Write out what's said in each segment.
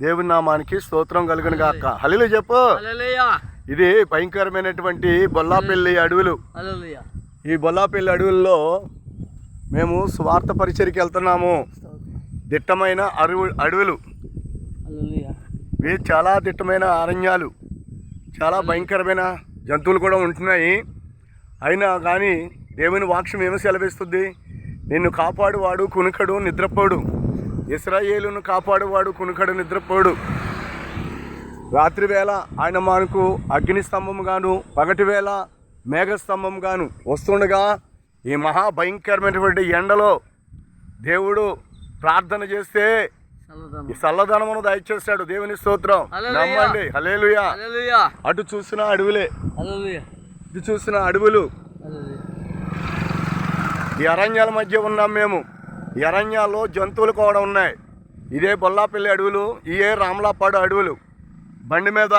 దేవుని నామానికి స్తోత్రం కలుగును గాక. హలిలు చెప్పు. ఇది భయంకరమైనటువంటి బొల్లాపల్లి అడవులు. ఈ బొల్లాపల్లి అడవుల్లో మేము స్వార్థ పరిచయకి వెళ్తున్నాము. దిట్టమైన అడవు అడవులు. ఇవి చాలా దిట్టమైన అరణ్యాలు. చాలా భయంకరమైన జంతువులు కూడా ఉంటున్నాయి. అయినా కానీ దేవుని వాక్యం ఏమి సెలవిస్తుంది? నిన్ను కాపాడువాడు కునుకడు నిద్రపోడు. ఇస్రాయేలును కాపాడువాడు కునుకడు నిద్రపోడు. రాత్రి వేళ ఆయన మనకు అగ్ని స్తంభం గాను పగటి వేళ మేఘ స్తంభం గాను వస్తుండగా ఈ మహా భయంకరమైనటువంటి ఎండలో దేవుడు ప్రార్థన చేస్తే చల్లదనమును దయచేస్తాడు. దేవుని స్తోత్రం. నమ్మండి. హలేలుయా అటు చూసిన అడవులే. ఇటు చూసిన అడవులు. ఈ అరణ్యాల మధ్య ఉన్నాం మేము. ఈ అరణ్యాల్లో జంతువులు కూడా ఉన్నాయి. ఇదే బొల్లాపల్లి అడవులు ఇయే రామలాపాడు అడవులు. బండి మీద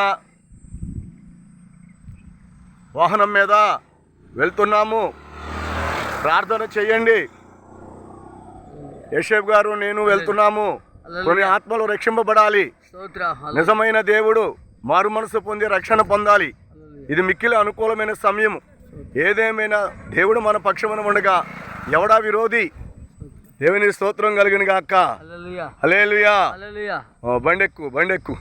వాహనం మీద వెళ్తున్నాము. ప్రార్థన చెయ్యండి యశేఫ్ గారు నేను వెళ్తున్నాము. కొన్ని ఆత్మలు రక్షింపబడాలి. నిజమైన దేవుడు మారు మనసు పొంది రక్షణ పొందాలి. ఇది మిక్కిలి అనుకూలమైన సమయం ఏదేమైనా దేవుడు మన పక్షమున ఉండగా ఎవడా విరోధి? దేవుని స్తోత్రం కలిగిన గాక హల్లెలూయా. బండెక్కు బండెక్కు.